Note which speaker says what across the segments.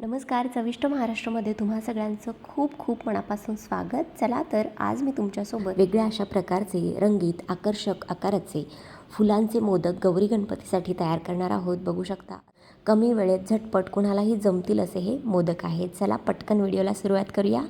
Speaker 1: नमस्कार चविष्ट महाराष्ट्रामध्ये तुम्हा सगळ्यांचं खूप खूप मनापासून स्वागत. चला तर आज मी तुमच्यासोबत वेगळ्या अशा प्रकारचे रंगीत आकर्षक आकाराचे फुलांचे मोदक गौरी गणपतीसाठी तयार करणार आहोत. बघू शकता कमी वेळेत झटपट कुणालाही जमतील असे हे मोदक आहेत. चला पटकन व्हिडिओला सुरुवात करूया.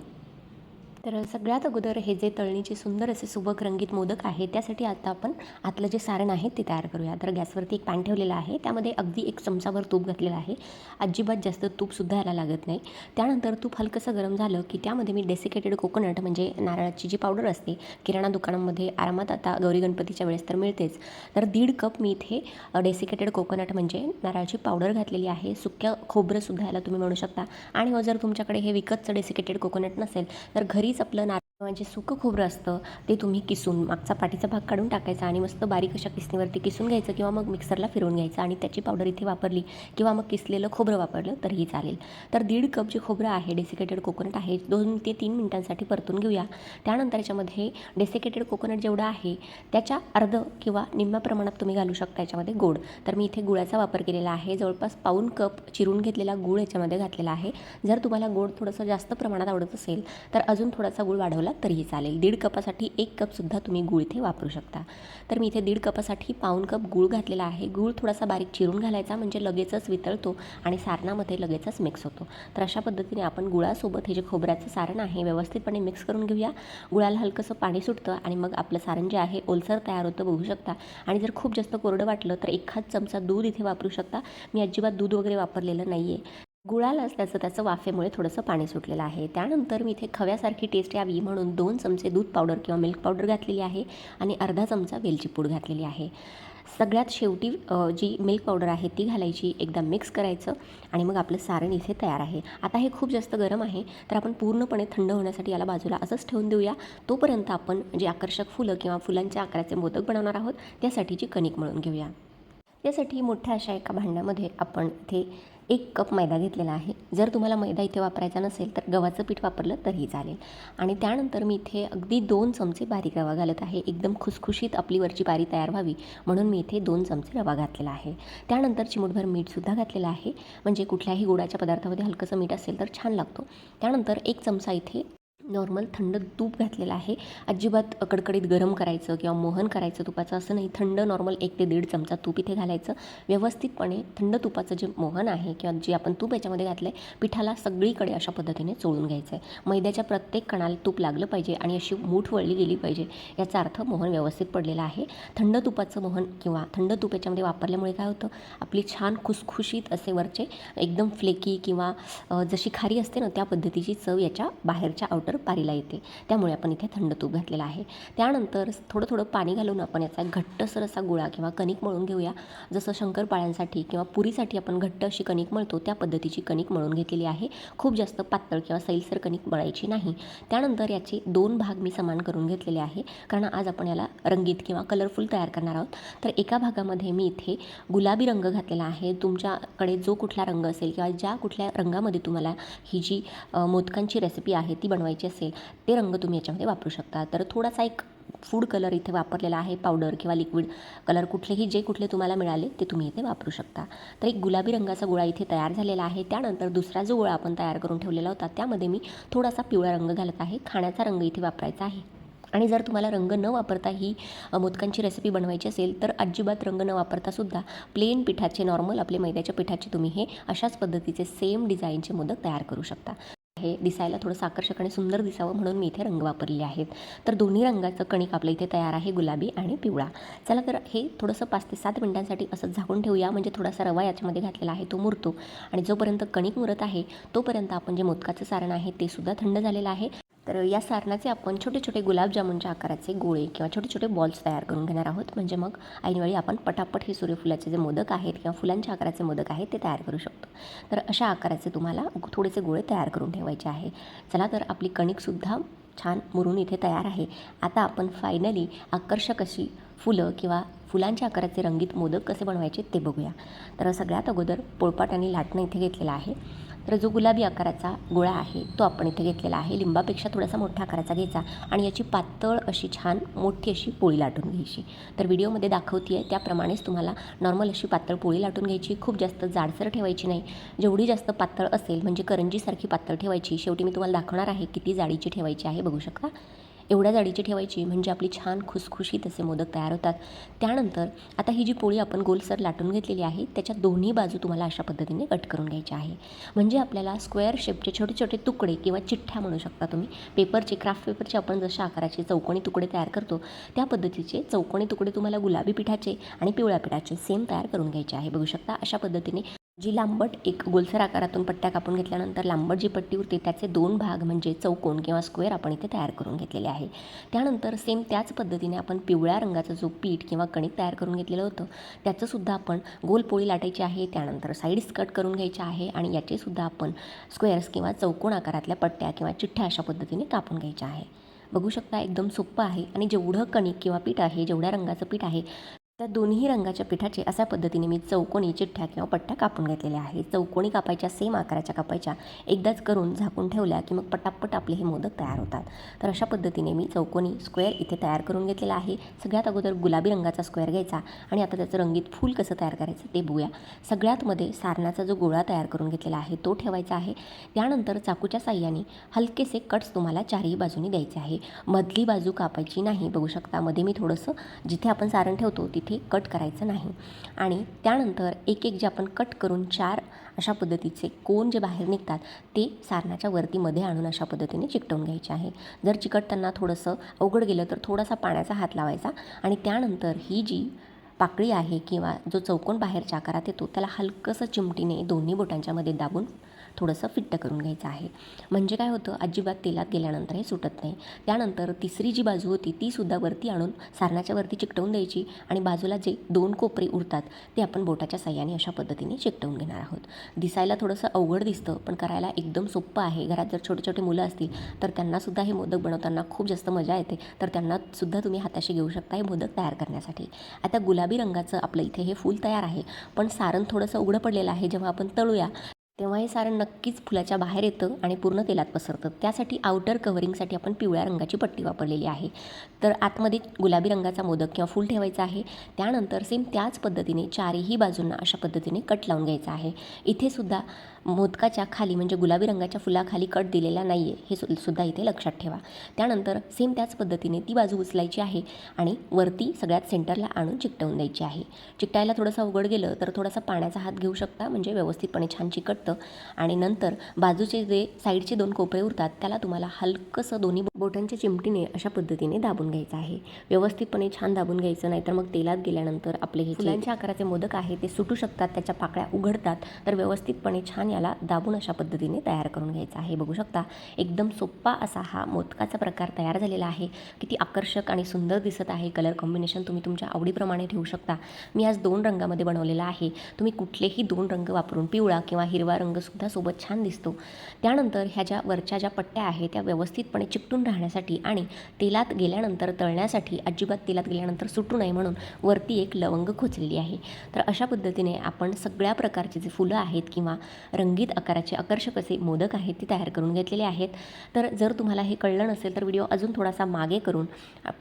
Speaker 1: तर सगळ्यात अगोदर हे जे तळणीचे सुंदर असे सुबक रंगीत मोदक आहे त्यासाठी आता आपण आतलं जे सारण आहे ते तयार करूया. तर गॅसवरती एक पॅन ठेवलेला आहे. त्यामध्ये अगदी एक चमचाभर तूप घातलेलं आहे. अजिबात जास्त तूपसुद्धा यायला लागत नाही. त्यानंतर तूप हलकंसं गरम झालं की त्यामध्ये मी डेसिकेटेड कोकोनट म्हणजे नारळाची जी पावडर असते किराणा दुकानामध्ये आरामात आता गौरी गणपतीच्या वेळेस तर मिळतेच. तर दीड कप मी इथे डेसिकेटेड कोकोनट म्हणजे नारळाची पावडर घातलेली आहे. सुक्या खोबरंसुद्धा याला तुम्ही म्हणू शकता. आणि हो, जर तुमच्याकडे हे विकतचं डेसिकेटेड कोकोनट नसेल तर घरीच आपलं नारळ म्हणजे जे सुकं खोबरं असतं ते तुम्ही किसून मागचा पाठीचा भाग काढून टाकायचा आणि मस्त बारीक अशा किसणीवरती किसून घ्यायचं किंवा मग मिक्सरला फिरवून घ्यायचं आणि त्याची पावडर इथे वापरली किंवा मग किसलेलं खोबरं वापरलं तरीही चालेल. तर दीड कप जे खोबरं आहे डेसिकेटेड कोकोनट आहे दोन ते तीन मिनिटांसाठी परतून घेऊया. त्यानंतर याच्यामध्ये डेसिकेटेड कोकोनट जेवढं आहे त्याच्या अर्ध किंवा निम्म्या प्रमाणात तुम्ही घालू शकता याच्यामध्ये गोड. तर मी इथे गुळाचा वापर केलेला आहे जवळपास पाऊन कप चिरून घेतलेला गूळ याच्यामध्ये घातलेला आहे. जर तुम्हाला गोड थोडंसं जास्त प्रमाणात आवडत असेल तर अजून थोडासा गुळ वाढवला तरीही चालेल. दीड कपासाठी एक कपसुद्धा तुम्ही गूळ इथे वापरू शकता. तर मी इथे दीड कपासाठी पाऊन कप गूळ घातलेला आहे. गूळ थोडासा बारीक चिरून घालायचा म्हणजे लगेचच वितळतो आणि सारणामध्ये लगेचच मिक्स होतो. तर अशा पद्धतीने आपण गुळासोबत हे जे खोबऱ्याचं सारण आहे व्यवस्थितपणे मिक्स करून घेऊया. गुळाला हलकंसं पाणी सुटतं आणि मग आपलं सारण जे आहे ओलसर तयार होतं बघू शकता. आणि जर खूप जास्त कोरडं वाटलं तर एखाद चमचा दूध इथे वापरू शकता. मी अजिबात दूध वगैरे वापरलेलं नाही आहे गुळालाच त्याचं त्याचं वाफेमुळे थोडंसं पाणी सुटलेलं आहे. त्यानंतर मी इथे खव्यासारखी टेस्ट यावी म्हणून दोन चमचे दूध पावडर किंवा मिल्क पावडर घातलेली आहे आणि अर्धा चमचा वेलची पूड घातलेली आहे. सगळ्यात शेवटी जी मिल्क पावडर आहे ती घालायची एकदा मिक्स करायचं आणि मग आपलं सारण इथे तयार आहे. आता हे खूप जास्त गरम आहे तर आपण पूर्णपणे थंड होण्यासाठी याला बाजूला असंच ठेवून देऊया. तोपर्यंत आपण जे आकर्षक फुलं किंवा फुलांच्या आकाराचे मोदक बनवणार आहोत त्यासाठीची कणिक मळून घेऊया. त्यासाठी मोठ्या अशा एका भांड्यामध्ये आपण इथे एक कप मैदा घेतलेला आहे. जर तुम्हाला मैदा इथे वापरायचा नसेल तर गव्हाचं पीठ वापरलं तरीही चालेल. आणि त्यानंतर मी इथे अगदी दोन चमचे बारीक रवा घालत आहे. एकदम खुसखुशीत आपली वरची पारी तयार व्हावी म्हणून मी इथे दोन चमचे रवा घातलेला आहे. त्यानंतर चिमूटभर मीठसुद्धा घातलेलं आहे. म्हणजे कुठल्याही गोडाच्या पदार्थामध्ये हलकंसं मीठ असेल तर छान लागतो. त्यानंतर एक चमचा इथे नॉर्मल थंड तूप घातलेलं आहे. अजिबात कडकडीत गरम करायचं किंवा मोहन करायचं तुपाचं असं नाही. थंड नॉर्मल एक ते दीड चमचा तूप इथे घालायचं. व्यवस्थितपणे थंड तुपाचं जे मोहन आहे किंवा जे आपण तूप याच्यामध्ये घातलं आहे पिठाला सगळीकडे अशा पद्धतीने चोळून घ्यायचं आहे मैद्याच्या प्रत्येक कणाला तूप लागलं पाहिजे आणि अशी मूठ वळली गेली पाहिजे याचा अर्थ मोहन व्यवस्थित पडलेला आहे. थंड तुपाचं मोहन किंवा थंड तूप याच्यामध्ये वापरल्यामुळे काय होतं? आपली छान खुसखुशीत असे वरचे एकदम फ्लेकी किंवा जशी खारी असते ना त्या पद्धतीची चव याच्या बाहेरच्या आउटर पारीला येते. त्यामुळे आपण इथे थंड तूप घातलेलं आहे. त्यानंतर थोडं थोडं पाणी घालून आपण याचा घट्टसर असा गोळा किंवा कणिक मळून घेऊया. जसं शंकरपाळ्यांसाठी किंवा पुरीसाठी आपण घट्ट अशी कणिक मळतो त्या पद्धतीची कणिक मळून घेतलेली आहे. खूप जास्त पातळ किंवा सैलसर कणिक मळायची नाही. त्यानंतर याचे दोन भाग मी समान करून घेतलेले आहे. कारण आज आपण याला रंगीत किंवा कलरफुल तयार करणार आहोत. तर एका भागामध्ये मी इथे गुलाबी रंग घातलेला आहे. तुमच्याकडे जो कुठला रंग असेल किंवा ज्या कुठल्या रंगामध्ये तुम्हाला ही जी मोदकांची रेसिपी आहे ती बनवायची असेल ते रंग तुम्ही याच्यामध्ये वापरू शकता. तर थोडासा एक फूड कलर इथे वापरलेला आहे पावडर किंवा लिक्विड कलर कुठलेही जे कुठले तुम्हाला मिळाले ते तुम्ही इथे वापरू शकता. तर एक गुलाबी रंगाचा गोळा इथे तयार झालेला आहे. त्यानंतर दुसरा जो गोळा आपण तयार करून ठेवलेला होता त्यामध्ये मी थोडासा पिवळा रंग घालत आहे. खाण्याचा रंग इथे वापरायचा आहे. आणि जर तुम्हाला रंग न वापरता ही मोदकांची रेसिपी बनवायची असेल तर अजिबात रंग न वापरता सुद्धा प्लेन पिठाचे नॉर्मल आपले मैद्याच्या पिठाचे तुम्ही हे अशाच पद्धतीचे सेम डिझाईनचे मोदक तयार करू शकता. हे दिसायला थोडंसं आकर्षक आणि सुंदर दिसावं म्हणून मी इथे रंग वापरले आहेत. तर दोन्ही रंगाचं कणिक आपलं इथे तयार आहे गुलाबी आणि पिवळा. चला तर हे थोडंसं पाच ते सात मिनिटांसाठी असं झाकून ठेवूया. म्हणजे थोडासा रवा याच्यामध्ये घातलेला आहे तो मुरतो. आणि जोपर्यंत कणिक मुरत आहे तोपर्यंत आपण जे मोदकाचं सारण आहे ते सुद्धा थंड झालेलं आहे. तर या सारणाचे आपण छोटे छोटे गुलाबजामुनच्या आकाराचे गोळे किंवा छोटे छोटे बॉल्स तयार करून घेणार आहोत. म्हणजे मग ऐनवेळी आपण पटापट हे सूर्यफुलाचे जे मोदक आहेत किंवा फुलांच्या आकाराचे मोदक आहेत ते तयार करू शकतो. तर अशा आकाराचे तुम्हाला थोडेसे गोळे तयार करून ठेवायचे आहे. चला तर आपली कणिकसुद्धा छान मुरून इथे तयार आहे. आता आपण फायनली आकर्षक अशी फुलं किंवा फुलांच्या आकाराचे रंगीत मोदक कसे बनवायचे ते बघूया. तर सगळ्यात अगोदर पोळपाट आणि लाटणं इथे घेतलेलं आहे. तर जो गुलाबी आकाराचा गोळा आहे तो आपण इथे घेतलेला आहे. लिंबापेक्षा थोडासा मोठ्या आकाराचा घ्यायचा आणि याची पातळ अशी छान मोठी अशी पोळी लाटून घ्यायची. तर व्हिडिओमध्ये दाखवती आहे त्याप्रमाणेच तुम्हाला नॉर्मल अशी पातळ पोळी लाटून घ्यायची. खूप जास्त जाडसर ठेवायची नाही. जेवढी जास्त पातळ असेल म्हणजे करंजीसारखी पातळ ठेवायची. शेवटी मी तुम्हाला दाखवणार आहे किती जाडीची ठेवायची आहे बघू शकता? एवढ्या जाडीची ठेवायची म्हणजे आपली छान खुसखुशीत असे मोदक तयार होतात. त्यानंतर आता ही जी पोळी आपण गोलसर लाटून घेतलेली आहे त्याच्या दोन्ही बाजू तुम्हाला अशा पद्धतीने कट करून घ्यायची आहे. म्हणजे आपल्याला स्क्वेअर शेपचे छोटे छोटे तुकडे किंवा चिठ्ठ्या म्हणू शकता तुम्ही. पेपरचे क्राफ्ट पेपरचे आपण जशा आकाराचे चौकोनी तुकडे तयार करतो त्या पद्धतीचे चौकोनी तुकडे तुम्हाला गुलाबी पिठाचे आणि पिवळ्या पिठाचे सेम तयार करून घ्यायचे आहे. बघू शकता अशा पद्धतीने जी लांबट एक गोलसर आकारातून पट्ट्या कापून घेतल्यानंतर लांबट जी पट्टी उरते त्याचे दोन भाग म्हणजे चौकोन किंवा स्क्वेअर आपण इथे तयार करून घेतलेले आहे. त्यानंतर सेम त्याच पद्धतीने आपण पिवळ्या रंगाचं जो पीठ किंवा कणिक तयार करून घेतलेलं होतं त्याचंसुद्धा आपण गोल पोळी लाटायची आहे त्यानंतर साईड्स कट करून घ्यायच्या आहे आणि याचेसुद्धा आपण स्क्वेअर्स किंवा चौकोन आकारातल्या पट्ट्या किंवा चिठ्ठ्या अशा पद्धतीने कापून घ्यायच्या आहे. बघू शकता एकदम सोपं आहे आणि जेवढं कणिक किंवा पीठ आहे जेवढ्या रंगाचं पीठ आहे त्या दोन्ही रंगाच्या पिठाचे अशा पद्धतीने मी चौकोनी चिठ्ठ्या किंवा पट्ट्या कापून घेतलेल्या आहे चौकोनी कापायच्या सेम आकाराच्या कापायच्या एकदाच करून झाकून ठेवल्या की मग पटापट आपले हे मोदक तयार होतात. तर अशा पद्धतीने मी चौकोनी स्क्वेअर इथे तयार करून घेतलेला आहे. सगळ्यात अगोदर गुलाबी रंगाचा स्क्वेअर घ्यायचा आणि आता त्याचं रंगीत फूल कसं तयार करायचं ते बघूया. सगळ्यात मध्ये सारणाचा जो गोळा तयार करून घेतलेला आहे तो ठेवायचा आहे. त्यानंतर चाकूच्या साह्याने हलकेसे कट्स तुम्हाला चारही बाजूनी द्यायचे आहे. मधली बाजू कापायची नाही. बघू शकता मध्ये मी थोडंसं जिथे आपण सारण ठेवतो तिथे कट करायचं नाही. आणि त्यानंतर एक एक जे आपण कट करून चार अशा पद्धतीचे कोण जे बाहेर निघतात ते सारणाच्या वरती मध्ये आणून अशा पद्धतीने चिकटवून घ्यायचे आहे. जर चिकटताना थोडंसं अवघड गेलं तर थोडासा पाण्याचा हात लावायचा आणि त्यानंतर ही जी पाकळी आहे किंवा जो चौकोन बाहेरच्या आकारात येतो त्याला हलकंसं चिमटीने दोन्ही बोटांच्यामध्ये दाबून थोडंसं फिट्ट करून घ्यायचं आहे. म्हणजे काय होतं अजिबात तेलात गेल्यानंतर हे सुटत नाही. त्यानंतर तिसरी जी बाजू होती ती सुद्धा वरती आणून सारणाच्या वरती चिकटवून द्यायची आणि बाजूला जे दोन कोपरे उरतात ते आपण बोटाच्या साह्याने अशा पद्धतीने चिकटवून घेणार आहोत. दिसायला थोडंसं अवघड दिसतं पण करायला एकदम सोपं आहे. घरात जर छोटे छोटे मुलं असतील तर त्यांनासुद्धा हे मोदक बनवताना खूप जास्त मजा येते. तर त्यांनासुद्धा तुम्ही हाताशी घेऊ शकता हे मोदक तयार करण्यासाठी. आता गुलाबी रंगाचं आपलं इथे हे फूल तयार आहे पण सारण थोडंसं उघडं पडलेलं आहे. जेव्हा आपण तळूया तेव्हा हे सारं नक्कीच फुलाच्या बाहेर येतं आणि पूर्ण तेलात पसरतं. त्यासाठी आउटर कवरिंगसाठी आपण पिवळ्या रंगाची पट्टी वापरलेली आहे. तर आतमध्ये गुलाबी रंगाचा मोदक किंवा फूल ठेवायचा आहे. त्यानंतर सेम त्याच पद्धतीने चारही बाजूंना अशा पद्धतीने कट लावून घ्यायचा आहे. इथे सुद्धा मोदकाच्या खाली म्हणजे गुलाबी रंगाच्या फुलाखाली कट दिलेला नाही आहे हे सु सुद्धा इथे लक्षात ठेवा. त्यानंतर सेम त्याच पद्धतीने ती बाजू उचलायची आहे आणि वरती सगळ्यात सेंटरला आणून चिकटवून द्यायची आहे. चिकटायला थोडंसं अवघड गेलं तर थोडासा पाण्याचा हात घेऊ शकता म्हणजे व्यवस्थितपणे छान चिकटतं. आणि नंतर बाजूचे जे साईडचे दोन कोपरे उरतात त्याला तुम्हाला हलकंसं दोन्ही बोटांच्या चिमटीने अशा पद्धतीने दाबून घ्यायचं आहे. व्यवस्थितपणे छान दाबून घ्यायचं नाहीतर मग तेलात गेल्यानंतर आपले हे फुलांच्या आकाराचे मोदक आहे ते सुटू शकतात त्याच्या पाकळ्या उघडतात तर व्यवस्थितपणे छान याला दाबून अशा पद्धतीने तयार करून घ्यायचा आहे. बघू शकता एकदम सोप्पा असा हा मोदकाचा प्रकार तयार झालेला आहे. किती आकर्षक आणि सुंदर दिसत आहे कलर कॉम्बिनेशन तुम्ही तुमच्या आवडीप्रमाणे ठेवू शकता. मी आज दोन रंगामध्ये बनवलेला आहे. तुम्ही कुठलेही दोन रंग वापरून पिवळा किंवा हिरवा रंगसुद्धा सोबत छान दिसतो. त्यानंतर ह्या ज्या वरच्या ज्या पट्ट्या आहेत त्या व्यवस्थितपणे चिकटून राहण्यासाठी आणि तेलात गेल्यानंतर तळण्यासाठी अजिबात तेलात गेल्यानंतर सुटू नये म्हणून वरती एक लवंग खोचलेली आहे. तर अशा पद्धतीने आपण सगळ्या प्रकारचे जे फुलं आहेत किंवा रंगीत आकाराचे आकर्षक असे मोदक आहेत ते तयार करून घेतलेले आहेत. तर जर तुम्हाला हे कळलं नसेल तर व्हिडिओ अजून थोडासा मागे करून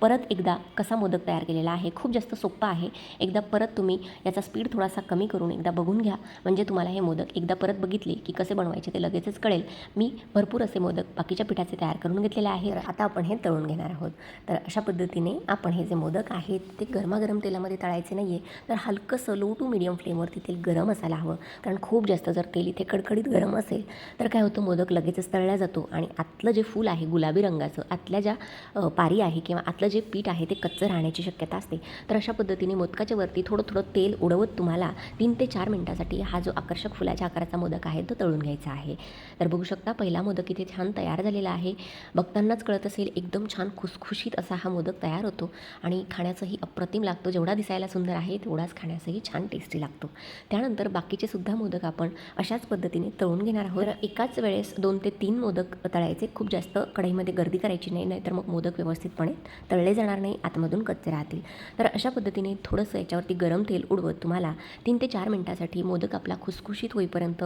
Speaker 1: परत एकदा कसा मोदक तयार केलेला आहे खूप जास्त सोप्पा आहे. एकदा परत तुम्ही याचा स्पीड थोडासा कमी करून एकदा बघून घ्या. म्हणजे तुम्हाला हे मोदक एकदा परत बघितले की कसे बनवायचे ते लगेचच कळेल. मी भरपूर असे मोदक बाकीच्या पिठाचे तयार करून घेतलेले आहे आता आपण हे तळून घेणार आहोत. तर अशा पद्धतीने आपण हे जे मोदक आहेत ते गरमागरम तेलामध्ये तळायचे नाही आहे तर हलकंसं लो टू मिडियम फ्लेमवरती तेल गरम असायला हवं. कारण खूप जास्त जर तेल इथे कडकडीत गरम असेल तर काय होतं मोदक लगेचच तळला जातो. आणि आतलं जे फूल आहे गुलाबी रंगाचं आतल्या ज्या पारी आहे किंवा आतलं जे पीठ आहे ते कच्चं राहण्याची शक्यता असते. तर अशा पद्धतीने मोदकाच्या वरती थोडं थोडं तेल उडवत तुम्हाला तीन ते चार मिनटासाठी हा जो आकर्षक फुलाच्या आकाराचा मोदक आहे तो तळून घ्यायचा आहे. तर बघू शकता पहिला मोदक इथे छान तयार झालेला आहे. बघतानाच कळत असेल एकदम छान खुसखुशीत असा हा मोदक तयार होतो. आणि खाण्याचंही अप्रतिम लागतो. जेवढा दिसायला सुंदर आहे तेवढाच खाण्यासही छान टेस्टी लागतो. त्यानंतर बाकीचे सुद्धा मोदक आपण अशाच पद्धतीने तळून घेणार आहोत. तर एकाच वेळेस दोन ते तीन मोदक तळायचे. खूप जास्त कढईमध्ये गर्दी करायची नाही नाहीतर मग मोदक व्यवस्थितपणे तळले जाणार नाही आतमधून कच्चे राहतील. तर अशा पद्धतीने थोडंसं याच्यावरती गरम तेल उडवत तुम्हाला तीन ते चार मिनटासाठी मोदक आपला खुसखुशीत होईपर्यंत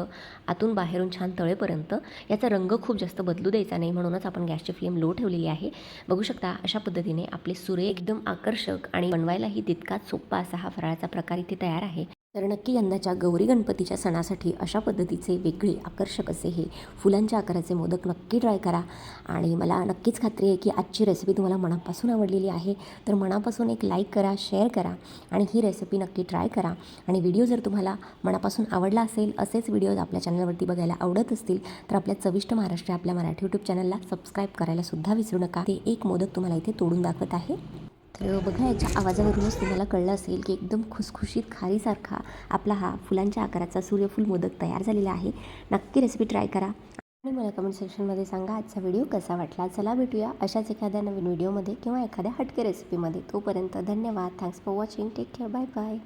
Speaker 1: आतून बाहेरून छान तळेपर्यंत याचा रंग खूप जास्त बदलू द्यायचा नाही. म्हणूनच आपण गॅसची फ्लेम लो ठेवलेली आहे. बघू शकता अशा पद्धतीने आपले सुरे एकदम आकर्षक आणि बनवायलाही तितकाच सोपा असा हा फराळाचा प्रकार इथे तयार आहे. तर नक्की यंदाच्या गौरी गणपतीच्या सणासाठी अशा पद्धतीचे वेगळे आकर्षक असे हे फुलांच्या आकाराचे मोदक नक्की ट्राय करा. आणि मला नक्कीच खात्री आहे की आजची रेसिपी तुम्हाला मनापासून आवडलेली आहे. तर मनापासून एक लाईक करा शेअर करा आणि ही रेसिपी नक्की ट्राय करा. आणि व्हिडिओ जर तुम्हाला मनापासून आवडला असेल असेच व्हिडिओज आपल्या चॅनलवरती बघायला आवडत असतील तर आपल्या चविष्ट महाराष्ट्र आपल्या मराठी यूट्यूब चॅनलला सबस्क्राईब करायला सुद्धा विसरू नका. ते एक मोदक तुम्हाला इथे तोडून दाखवत आहे. तर बघा याच्या आवाजावरूनच तुम्हाला कळलं असेल की एकदम खुसखुशीत खारीसारखा आपला हा फुलांच्या आकाराचा सूर्यफूल मोदक तयार झालेला आहे. नक्की रेसिपी ट्राय करा. आणि मला कमेंट सेक्शनमध्ये सांगा आजचा व्हिडिओ कसा वाटला? चला भेटूया अशाच एखाद्या नवीन व्हिडिओमध्ये किंवा एखाद्या हटके रेसिपीमध्ये तोपर्यंत धन्यवाद. Thanks for watching take care bye bye